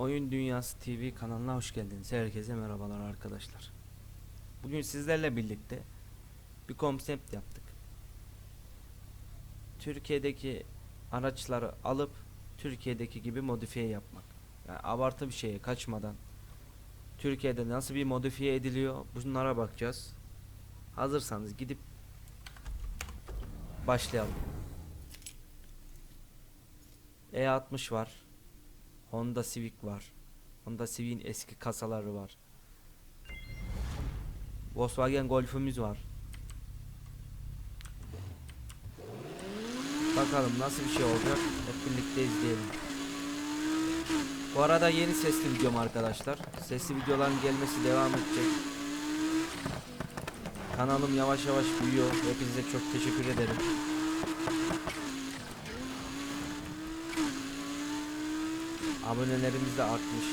Oyun Dünyası TV kanalına hoş geldiniz. Herkese merhabalar arkadaşlar. Bugün sizlerle birlikte bir konsept yaptık. Türkiye'deki araçları alıp Türkiye'deki gibi modifiye yapmak. Yani abartı bir şeye kaçmadan Türkiye'de nasıl bir modifiye ediliyor bunlara bakacağız. Hazırsanız gidip başlayalım. E60 var. Honda Civic var. Honda Civic'in eski kasaları var. Volkswagen Golf'ümüz var. Bakalım nasıl bir şey olacak. Hep birlikte izleyelim. Bu arada yeni sesli videom arkadaşlar. Sesli videoların gelmesi devam edecek. Kanalım yavaş yavaş büyüyor. Hepinize çok teşekkür ederim. Abonelerimiz de artmış.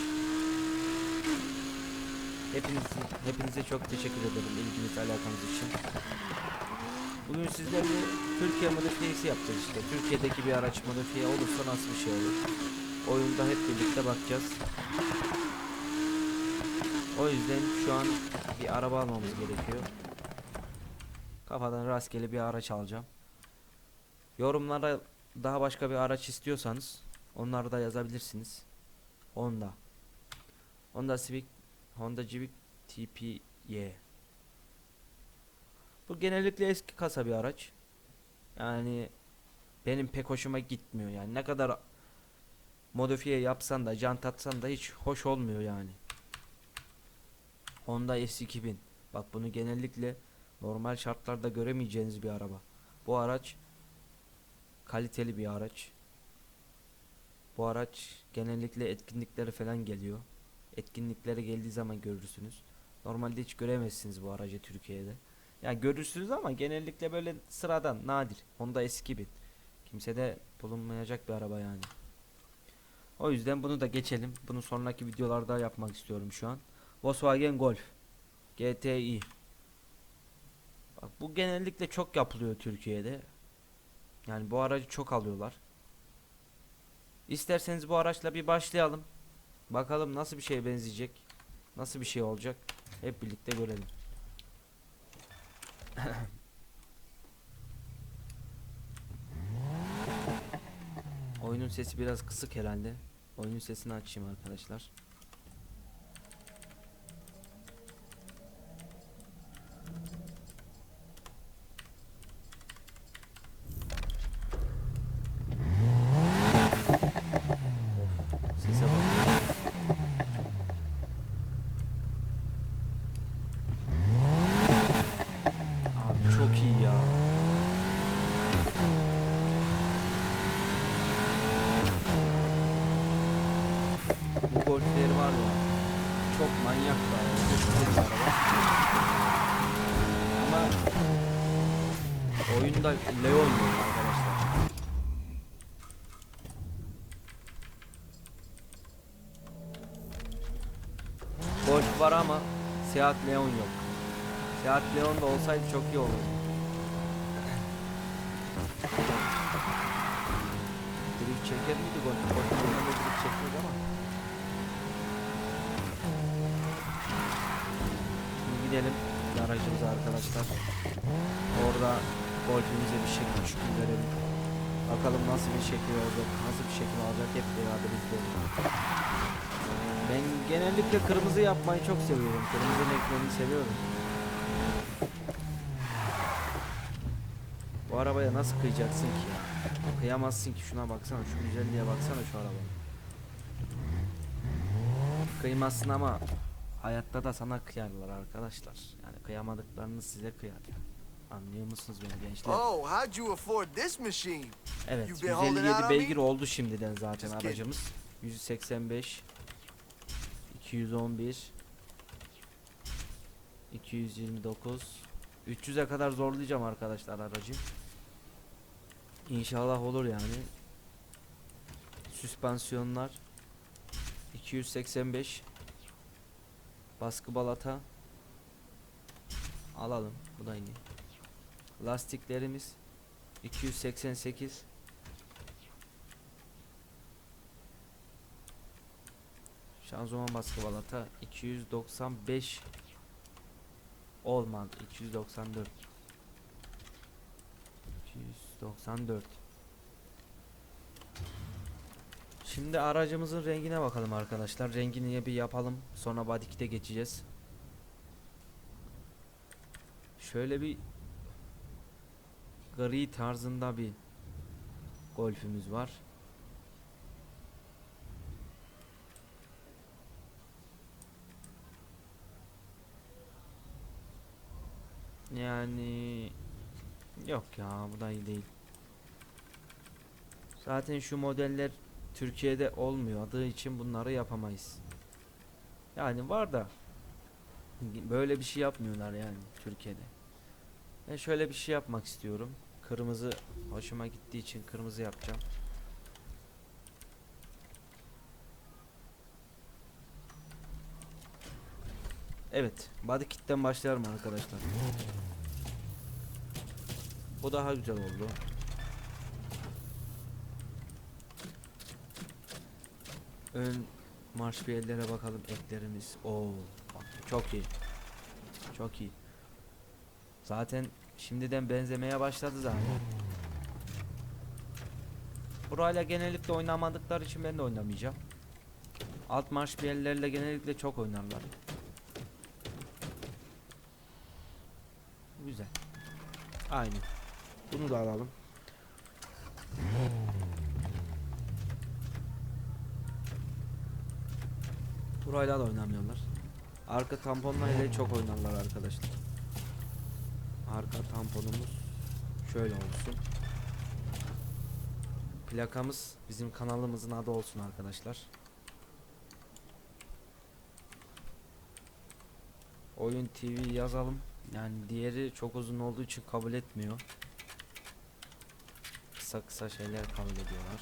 Hepiniz, hepinize çok teşekkür ederim ilginiz alakanız için. Bugün sizlerle Türkiye modifiyesi yapacağız işte. Türkiye'deki bir araç modifiye olursa nasıl bir şey olur? Oyunda hep birlikte bakacağız. O yüzden şu an bir araba almamız gerekiyor. Kafadan rastgele bir araç alacağım. Yorumlara daha başka bir araç istiyorsanız onları da yazabilirsiniz. Honda. Honda Civic, Honda Civic TPY. Bu genellikle eski kasa bir araç. Yani benim pek hoşuma gitmiyor yani. Ne kadar modifiye yapsan da, jant atsan da hiç hoş olmuyor yani. Honda S2000. Bak bunu genellikle normal şartlarda göremeyeceğiniz bir araba. Bu araç kaliteli bir araç. Bu araç genellikle etkinliklere falan geliyor. Etkinliklere geldiği zaman görürsünüz. Normalde hiç göremezsiniz bu aracı Türkiye'de. Yani görürsünüz ama genellikle böyle sıradan, nadir. Honda S2000. Kimsede bulunmayacak bir araba yani. O yüzden bunu da geçelim. Bunu sonraki videolarda yapmak istiyorum şu an. Volkswagen Golf GTI. Bak bu genellikle çok yapılıyor Türkiye'de. Yani bu aracı çok alıyorlar. İsterseniz bu araçla bir başlayalım. Bakalım nasıl bir şeye benzeyecek. Nasıl bir şey olacak. Hep birlikte görelim. Oyunun sesi biraz kısık herhalde. Oyunun sesini açayım arkadaşlar. Of, Sese bak. Abi çok iyi ya. Bu golfleri var ya. Çok manyak bir araba. Çok güzel bir araba. Ama oyunda Leon yok arkadaşlar. Golf var ama Seat Leon yok. Seat Leon da olsaydı çok iyi olurdu. Drift çeker miydi? Golf normalde drift çekmez ama. Şimdi gidelim garajımıza arkadaşlar. Orada golfümüze bir şekil verelim. Bakalım nasıl bir şekil olacak, nasıl bir şekil alacak hep beraber izleyelim. Ben genellikle kırmızı yapmayı çok seviyorum. Kırmızı renklerini seviyorum. Bu arabaya nasıl kıyacaksın ki ya? Kıyamazsın ki şuna baksana şu güzelliğe baksana şu arabaya. Kıymazsın ama hayatta da sana kıyarlar arkadaşlar. Yani kıyamadıklarını size kıyar. Anlıyor musunuz beni gençler? Oh, how'd you afford this machine? Evet you've been holding out 157 on beygir oldu şimdiden zaten aracımız. 185 211 229 300'e kadar zorlayacağım arkadaşlar aracı. İnşallah olur yani. Süspansiyonlar 285 baskı balata alalım. Bu da iyi. Lastiklerimiz 288 Şanzıman baskı balata 295 olmadı 294 294 Şimdi aracımızın rengine bakalım arkadaşlar. Rengini bir yapalım. Sonra body kit'e geçeceğiz. Şöyle bir gri tarzında bir golfümüz var. Yani yok ya bu da iyi değil. Zaten şu modeller Türkiye'de olmuyor için bunları yapamayız. Yani var da böyle bir şey yapmıyorlar yani Türkiye'de. Ben şöyle bir şey yapmak istiyorum. Kırmızı hoşuma gittiği için kırmızı yapacağım. Evet, body kit'ten başlayalım arkadaşlar. Bu daha güzel oldu. Ön marş bir ellere bakalım eklerimiz. Oo, çok iyi. Çok iyi. Zaten şimdiden benzemeye başladı zaten. Burayla genellikle oynamadıkları için ben de oynamayacağım. Alt marş bir ellerle genellikle çok oynarlar. Güzel. Aynı. Bunu da alalım. Burayla da oynamıyorlar. Arka tamponla ile çok oynarlar arkadaşlar. Arka tamponumuz şöyle olsun. Plakamız bizim kanalımızın adı olsun arkadaşlar. Oyun TV yazalım. Yani diğeri çok uzun olduğu için kabul etmiyor. Kısa kısa şeyler kabul ediyorlar.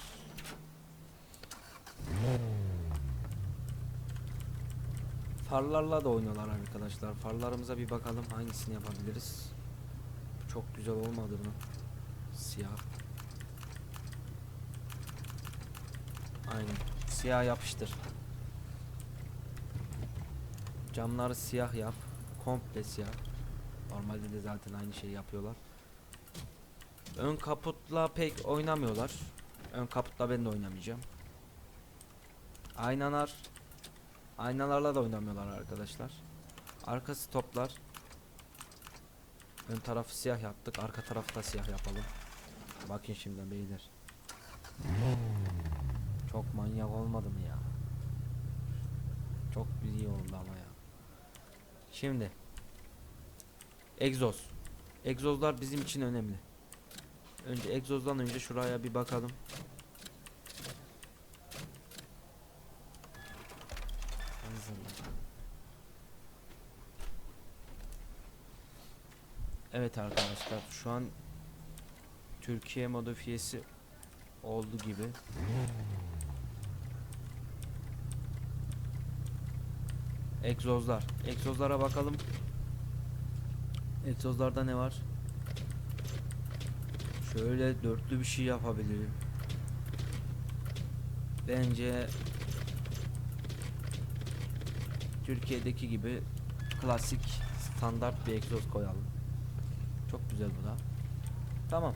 Farlarla da oynuyorlar arkadaşlar. Farlarımıza bir bakalım hangisini yapabiliriz. Çok güzel olmadı mı? Siyah. Aynen. Siyah yapıştır. Camları siyah yap. Komple siyah. Normalde de zaten aynı şeyi yapıyorlar. Ön kaputla pek oynamıyorlar. Ön kaputla ben de oynamayacağım. Aynalar Aynalarla da oynamıyorlar arkadaşlar. Arkası toplar. Ön tarafı siyah yaptık. Arka tarafı da siyah yapalım. Bakın şimdi beyler. Çok manyak olmadı mı ya? Çok iyi oldu ama ya. Şimdi egzoz. Egzozlar bizim için önemli. Önce egzozdan önce şuraya bir bakalım. Evet arkadaşlar şu an Türkiye modifiyesi oldu gibi. Egzozlar. Egzozlara bakalım. Egzozlarda ne var? Şöyle dörtlü bir şey yapabilirim. Bence Türkiye'deki gibi klasik standart bir egzoz koyalım. Çok güzel bu da. Tamam.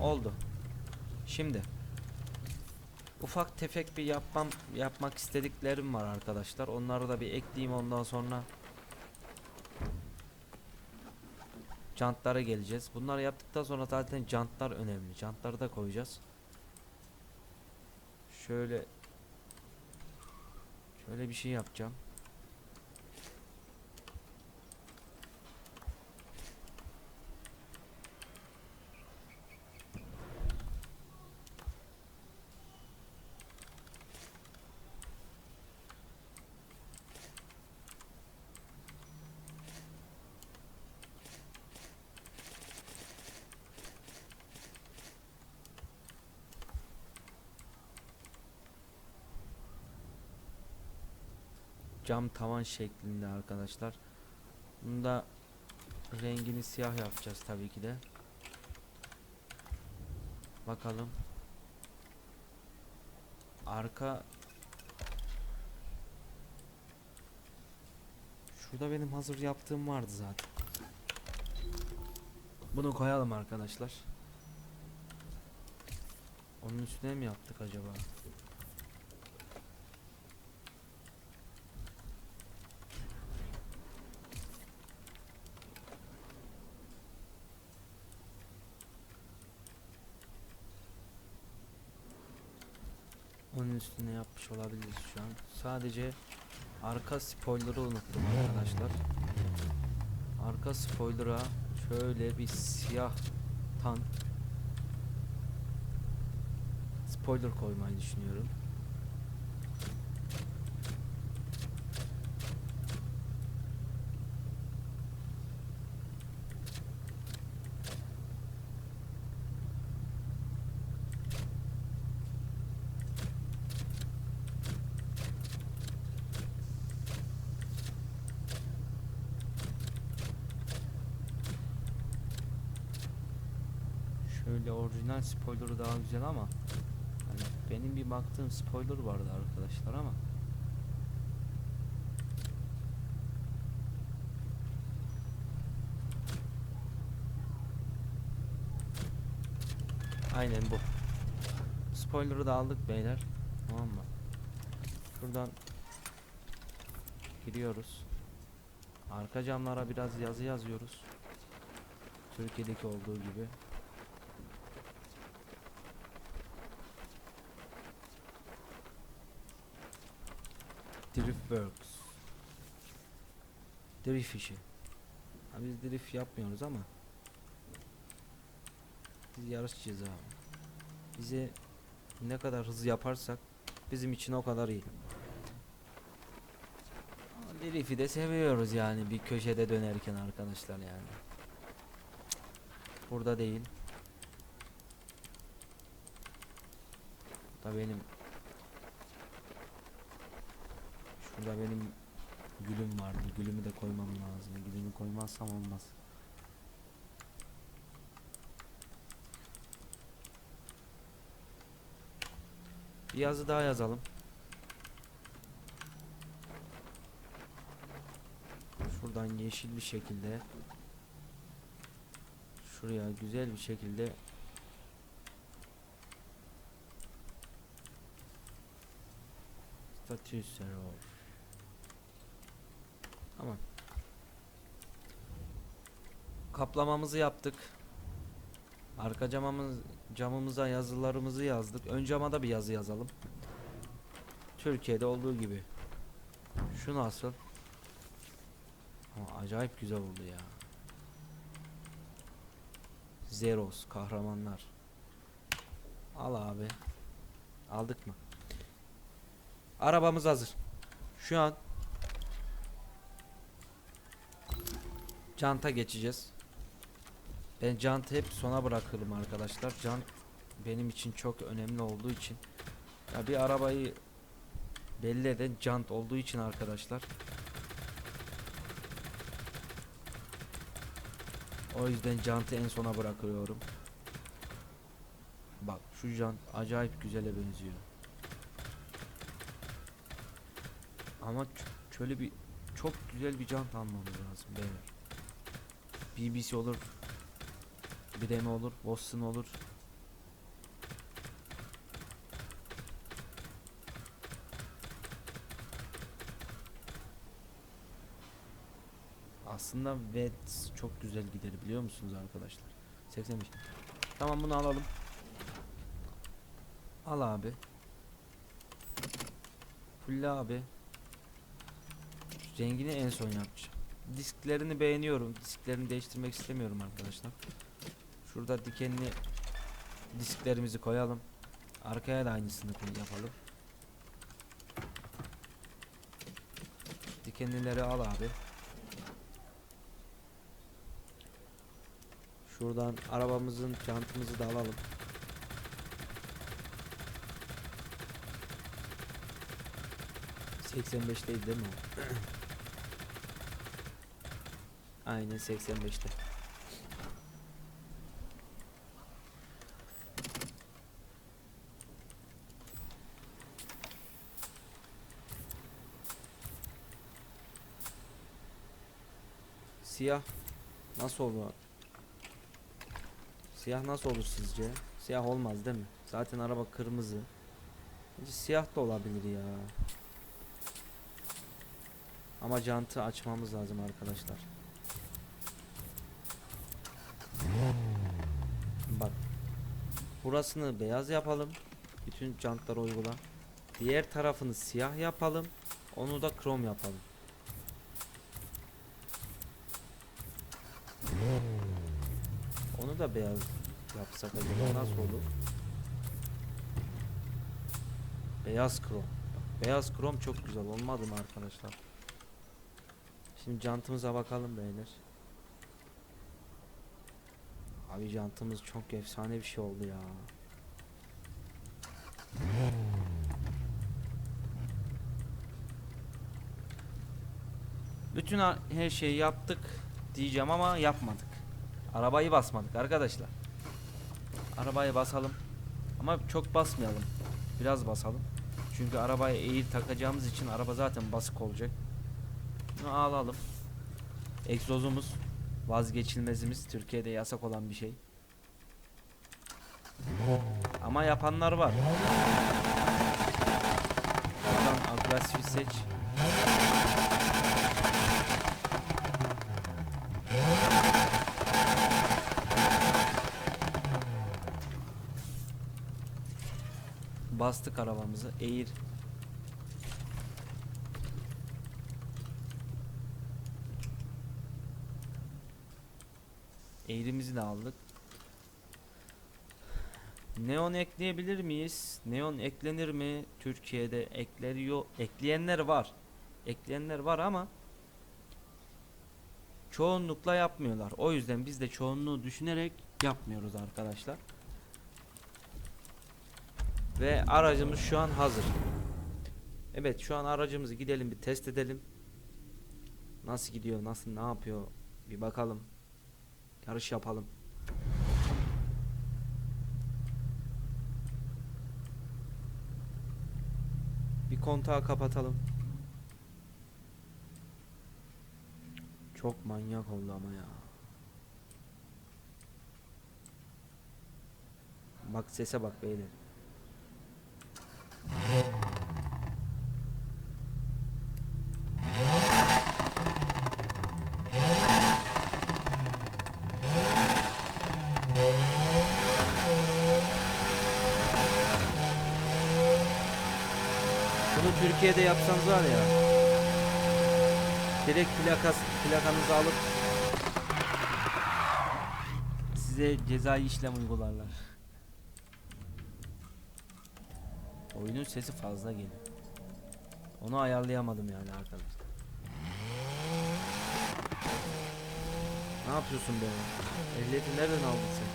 Oldu. Şimdi ufak tefek bir yapmam yapmak istediklerim var arkadaşlar. Onları da bir ekleyeyim ondan sonra jantlara geleceğiz. Bunları yaptıktan sonra zaten jantlar önemli. Jantları da koyacağız. Şöyle şöyle bir şey yapacağım. Cam tavan şeklinde arkadaşlar. Bunda rengini siyah yapacağız tabii ki de. Bakalım. Arka Şurada benim hazır yaptığım vardı zaten. Bunu koyalım arkadaşlar. Onun üstüne mi yaptık acaba? Üstüne yapmış olabiliriz şu an. Sadece arka spoiler'ı unuttum arkadaşlar. Arka spoiler'a şöyle bir siyah tan spoiler koymayı düşünüyorum. Şöyle orijinal spoiler'ı daha güzel ama hani benim bir baktığım spoiler vardı arkadaşlar ama Aynen bu. Spoiler'ı da aldık beyler. Tamam mı? Şuradan giriyoruz. Arka camlara biraz yazı yazıyoruz. Türkiye'deki olduğu gibi. Driftworks. Drift işi. Ha, biz drift yapmıyoruz ama biz yarışçıyız abi. Bize ne kadar hızlı yaparsak bizim için o kadar iyi. Ama Drift'i de seviyoruz yani bir köşede dönerken arkadaşlar yani. Burada değil. Da benim Şurada benim gülüm vardı. Gülümü de koymam lazım. Gülümü koymazsam olmaz. Bir yazı daha yazalım. Şuradan yeşil bir şekilde şuraya güzel bir şekilde statü server Tamam. Kaplamamızı yaptık. Arka camımız camımıza yazılarımızı yazdık. Ön cama da bir yazı yazalım. Türkiye'de olduğu gibi. Şu nasıl? Ama acayip güzel oldu ya. Zeros kahramanlar. Al abi. Aldık mı? Arabamız hazır. Şu an Canta geçeceğiz. Ben jantı hep sona bırakırım arkadaşlar. Jant benim için çok önemli olduğu için. Ya bir arabayı belli eden jant olduğu için arkadaşlar. O yüzden jantı en sona bırakıyorum. Bak şu jant acayip güzele benziyor. Ama şöyle bir çok güzel bir jant almamız lazım beyler. BBC olur. Brem olur. Boston olur. Aslında Vets çok güzel gider biliyor musunuz arkadaşlar? 85. Tamam bunu alalım. Al abi. Fulle abi. Rengini en son yapacağım. Disklerini beğeniyorum. Disklerini değiştirmek istemiyorum arkadaşlar. Şurada dikenli disklerimizi koyalım. Arkaya da aynısını yapalım. Dikenlileri al abi. Şuradan arabamızın çantamızı da alalım. Beşteydi değil mi? Aynen 85'te. siyah nasıl olur? Siyah nasıl olur sizce? Siyah olmaz değil mi? Zaten araba kırmızı. Bence siyah da olabilir ya. Ama jantı açmamız lazım arkadaşlar. Bak. Burasını beyaz yapalım. Bütün jantları uygula. Diğer tarafını siyah yapalım. Onu da krom yapalım. Onu da beyaz yapsak acaba nasıl olur? Beyaz krom. Beyaz krom çok güzel olmadı mı arkadaşlar? Şimdi jantımıza bakalım beyler. Abi jantımız çok efsane bir şey oldu ya. Bütün her şeyi yaptık diyeceğim ama yapmadık. Arabayı basmadık arkadaşlar. Arabayı basalım. Ama çok basmayalım. Biraz basalım. Çünkü arabaya eğir takacağımız için araba zaten basık olacak. Bunu alalım. Egzozumuz vazgeçilmezimiz. Türkiye'de yasak olan bir şey. Ama yapanlar var. Buradan agresif seç. Bastık arabamızı. Eğir. Eğrimizi de aldık. Neon ekleyebilir miyiz? Neon eklenir mi? Türkiye'de ekleniyor. Ekleyenler var. Ekleyenler var ama çoğunlukla yapmıyorlar. O yüzden biz de çoğunluğu düşünerek yapmıyoruz arkadaşlar. Ve aracımız şu an hazır. Evet şu an aracımızı gidelim bir test edelim. Nasıl gidiyor, nasıl ne yapıyor bir bakalım. Yarış yapalım. Bir kontağı kapatalım. Çok manyak oldu ama ya. Bak sese bak beyler. Bunu Türkiye'de yapsanız var ya. Direkt plakas, plakanızı alıp size cezai işlem uygularlar. Oyunun sesi fazla geliyor. Onu ayarlayamadım yani arkadaşlar. Ne yapıyorsun be? Ehliyeti nereden aldın sen?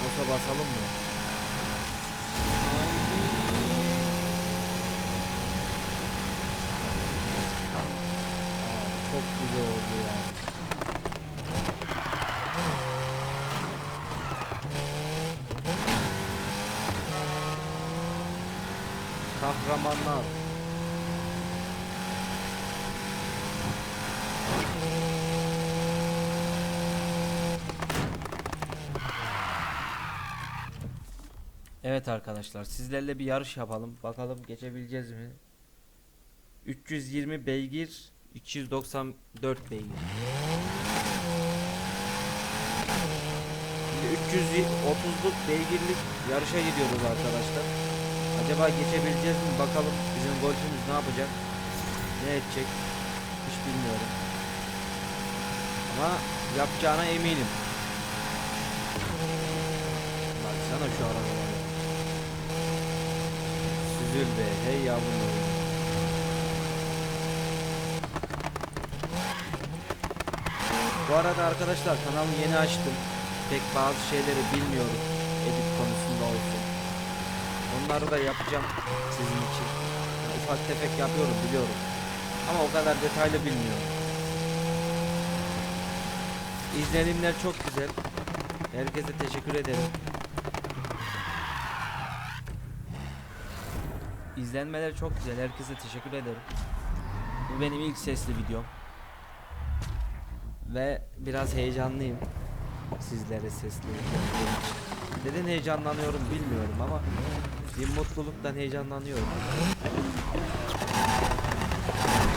Bosa basalım mı? Aa, çok güzel oldu ya. Kahramanlar. Evet arkadaşlar sizlerle bir yarış yapalım. Bakalım geçebileceğiz mi? 320 beygir, 294 beygir. Şimdi 330'luk beygirlik yarışa gidiyoruz arkadaşlar. Acaba geçebileceğiz mi? Bakalım bizim golfümüz ne yapacak? Ne edecek? Hiç bilmiyorum. Ama yapacağına eminim. Baksana şu arabalara. Süzül be hey yavrum. Bu arada arkadaşlar kanalımı yeni açtım. Pek bazı şeyleri bilmiyorum. Edit konusunda olsun. Onları da yapacağım sizin için. Yani ufak tefek yapıyorum biliyorum. Ama o kadar detaylı bilmiyorum. İzlenimler çok güzel. Herkese teşekkür ederim. İzlenmeler çok güzel. Herkese teşekkür ederim. Bu benim ilk sesli videom. Ve biraz heyecanlıyım. Sizlere sesli. Neden heyecanlanıyorum bilmiyorum ama bir mutluluktan heyecanlanıyorum.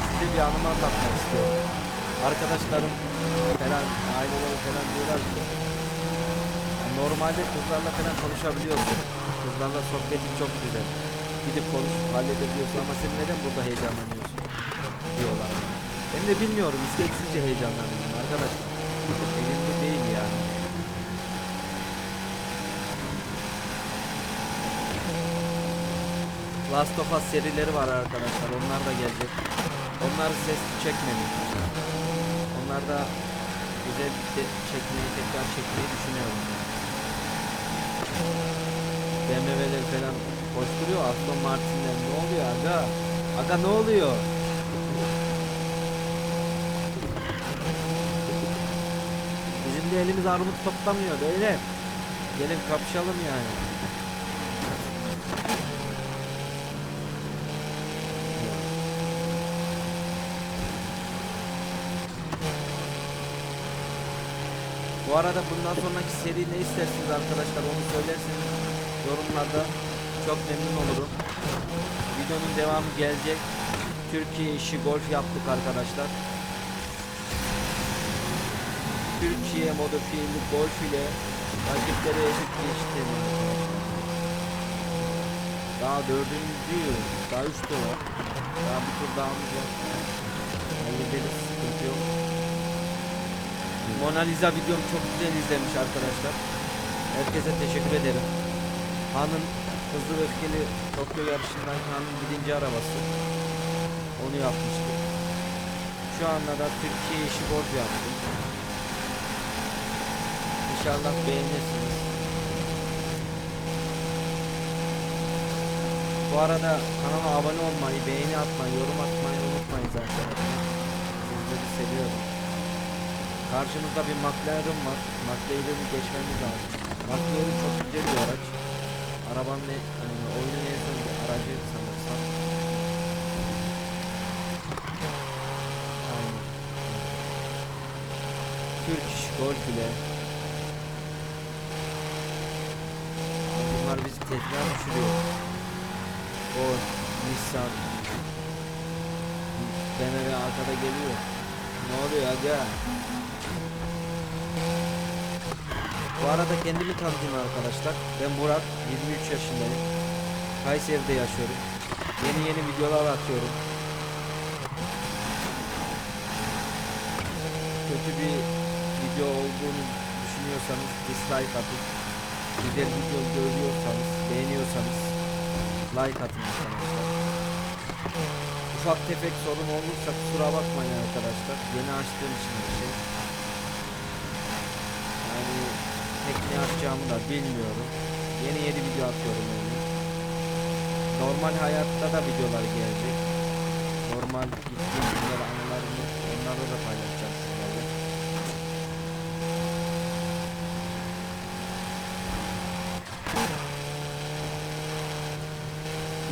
Size bir anımı anlatmak istiyorum. Arkadaşlarım falan, aileleri falan diyorlar ki normalde kızlarla falan konuşabiliyorsun. Kızlarla sohbetin çok güzel. Gidip konuş, halledebiliyorsun ama sen neden burada heyecanlanıyorsun diyorlar. Ben de bilmiyorum, isteksizce heyecanlanıyorum arkadaşlar. Elimde değil yani. Last of Us serileri var arkadaşlar. Onlar da gelecek. Onları ses çekmedim. Onlar da güzel bir çekmeyi tekrar çekmeyi düşünüyorum. BMW'ler falan koşturuyor. Aston Martin'ler ne oluyor aga? Aga ne oluyor? Bizim de elimiz armut toplamıyor beyler. Gelin kapışalım yani. Arada bundan sonraki seri ne istersiniz arkadaşlar onu söylerseniz yorumlarda çok memnun olurum. Videonun devamı gelecek. Türkiye işi golf yaptık arkadaşlar. Türkiye modifiyeli golf ile rakipleri eşit geçtim. Daha dördüncü, daha üç var. Daha bir tur daha var. Hallederiz, sıkıntı yok. Mona Lisa videom çok güzel izlenmiş arkadaşlar. Herkese teşekkür ederim. Han'ın hızlı öfkeli Tokyo yarışından Han'ın birinci arabası. Onu yapmıştım. Şu anda da Türkiye işi golf yaptım. İnşallah beğenirsiniz. Bu arada kanala abone olmayı, beğeni atmayı, yorum atmayı unutmayın arkadaşlar. Sizleri seviyorum. Karşımızda bir McLaren var. McLaren'i geçmemiz lazım. McLaren çok güzel bir araç. Arabanın e, oyunun en son aracı sanırsam. Aynen. Türk iş Golf ile. Bunlar bizi tezgah düşürüyor. O Nissan BMW arkada geliyor. Ne oluyor aga? Bu arada kendimi tanıtayım arkadaşlar. Ben Murat, 23 yaşındayım. Kayseri'de yaşıyorum. Yeni yeni videolar atıyorum. Kötü bir video olduğunu düşünüyorsanız dislike atın. Güzel video görüyorsanız, beğeniyorsanız like atın arkadaşlar. Ufak tefek sorun olursa kusura bakmayın arkadaşlar. Yeni açtığım için bir şey. Yani tek ne yapacağımı da bilmiyorum. Yeni yeni video atıyorum yani. Normal hayatta da videolar gelecek. Normal gittiğim günler anılarımı onlarla da paylaşacağım sizlerle.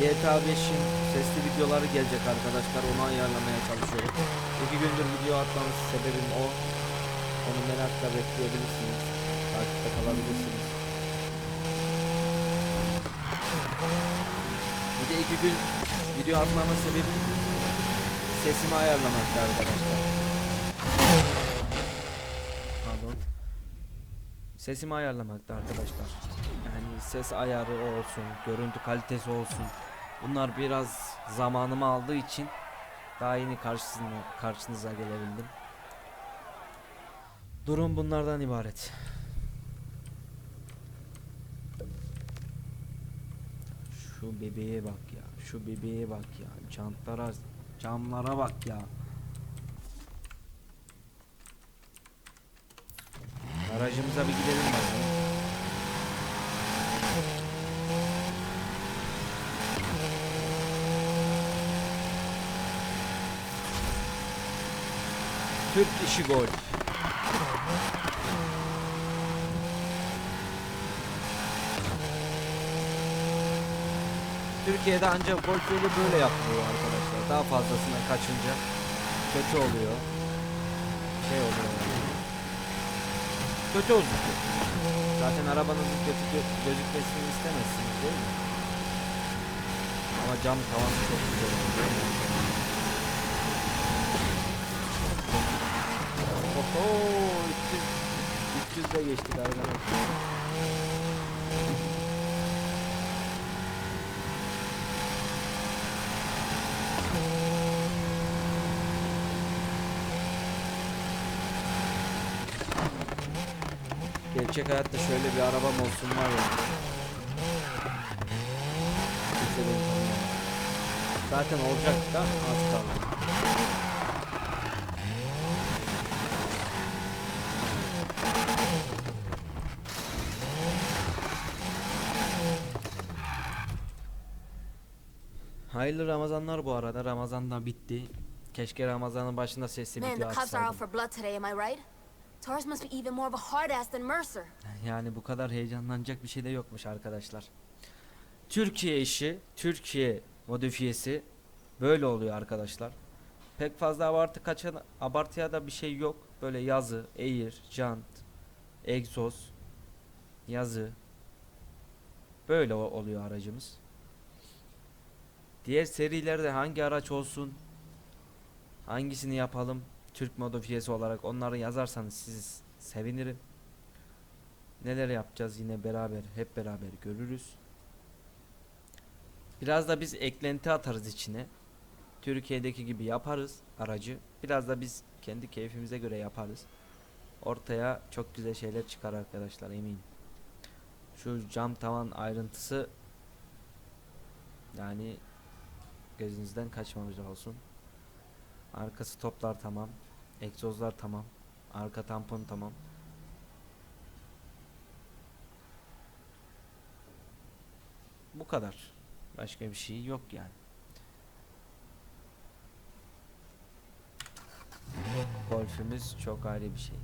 GTA 5'in sesli videoları gelecek arkadaşlar. Onu ayarlamaya çalışıyorum. İki gündür video atmamız sebebim o. Onu merakla bekleyebilirsiniz. Takipte kalabilirsiniz. Bir de iki gün video atmamın sebebi sesimi ayarlamakta arkadaşlar. Pardon. Sesimi ayarlamakta arkadaşlar. Yani ses ayarı olsun, görüntü kalitesi olsun. Bunlar biraz zamanımı aldığı için daha yeni karşısına, karşınıza gelebildim. Durum bunlardan ibaret. Şu bebeğe bak ya. Şu bebeğe bak ya. Çantlara, camlara bak ya. Garajımıza bir gidelim bakalım. Türk işi gol. Türkiye'de ancak gol golfeli böyle yapılıyor arkadaşlar. Daha fazlasına kaçınca kötü oluyor. Şey oluyor. Yani. Kötü gözüküyor. Zaten arabanızın kötü gözükmesini istemezsiniz değil mi? Ama cam tavan çok güzel. Oho 300 300 de geçtik arkadaşlar. Gerçek hayatta şöyle bir arabam olsun var ya. Zaten olacak da az kaldı. Hayırlı Ramazanlar bu arada. Ramazan da bitti. Keşke Ramazan'ın başında sesli Man, video the cops are out açsaydım. for blood today, am I right? Torres must be even more of a hard ass than Mercer. Yani bu kadar heyecanlanacak bir şey de yokmuş arkadaşlar. Türkiye işi, Türkiye modifiyesi böyle oluyor arkadaşlar. Pek fazla abartı kaçan abartıya da bir şey yok. Böyle yazı, air, jant, egzoz, yazı. Böyle o- oluyor aracımız. Diğer serilerde hangi araç olsun? Hangisini yapalım? Türk modifiyesi olarak onları yazarsanız siz sevinirim. Neler yapacağız yine beraber hep beraber görürüz. Biraz da biz eklenti atarız içine. Türkiye'deki gibi yaparız aracı. Biraz da biz kendi keyfimize göre yaparız. Ortaya çok güzel şeyler çıkar arkadaşlar eminim. Şu cam tavan ayrıntısı yani gözünüzden kaçmamış olsun. Arkası toplar tamam. Egzozlar tamam. Arka tampon tamam. Bu kadar. Başka bir şey yok yani. Golfümüz çok ayrı bir şey.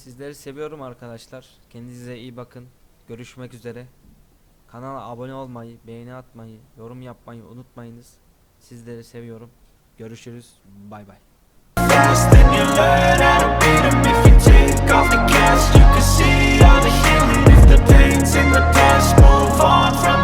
Sizleri seviyorum arkadaşlar. Kendinize iyi bakın. Görüşmek üzere. Kanala abone olmayı, beğeni atmayı, yorum yapmayı unutmayınız. Sizleri seviyorum. Görüşürüz. Bay bay. The pain's in the past, move on from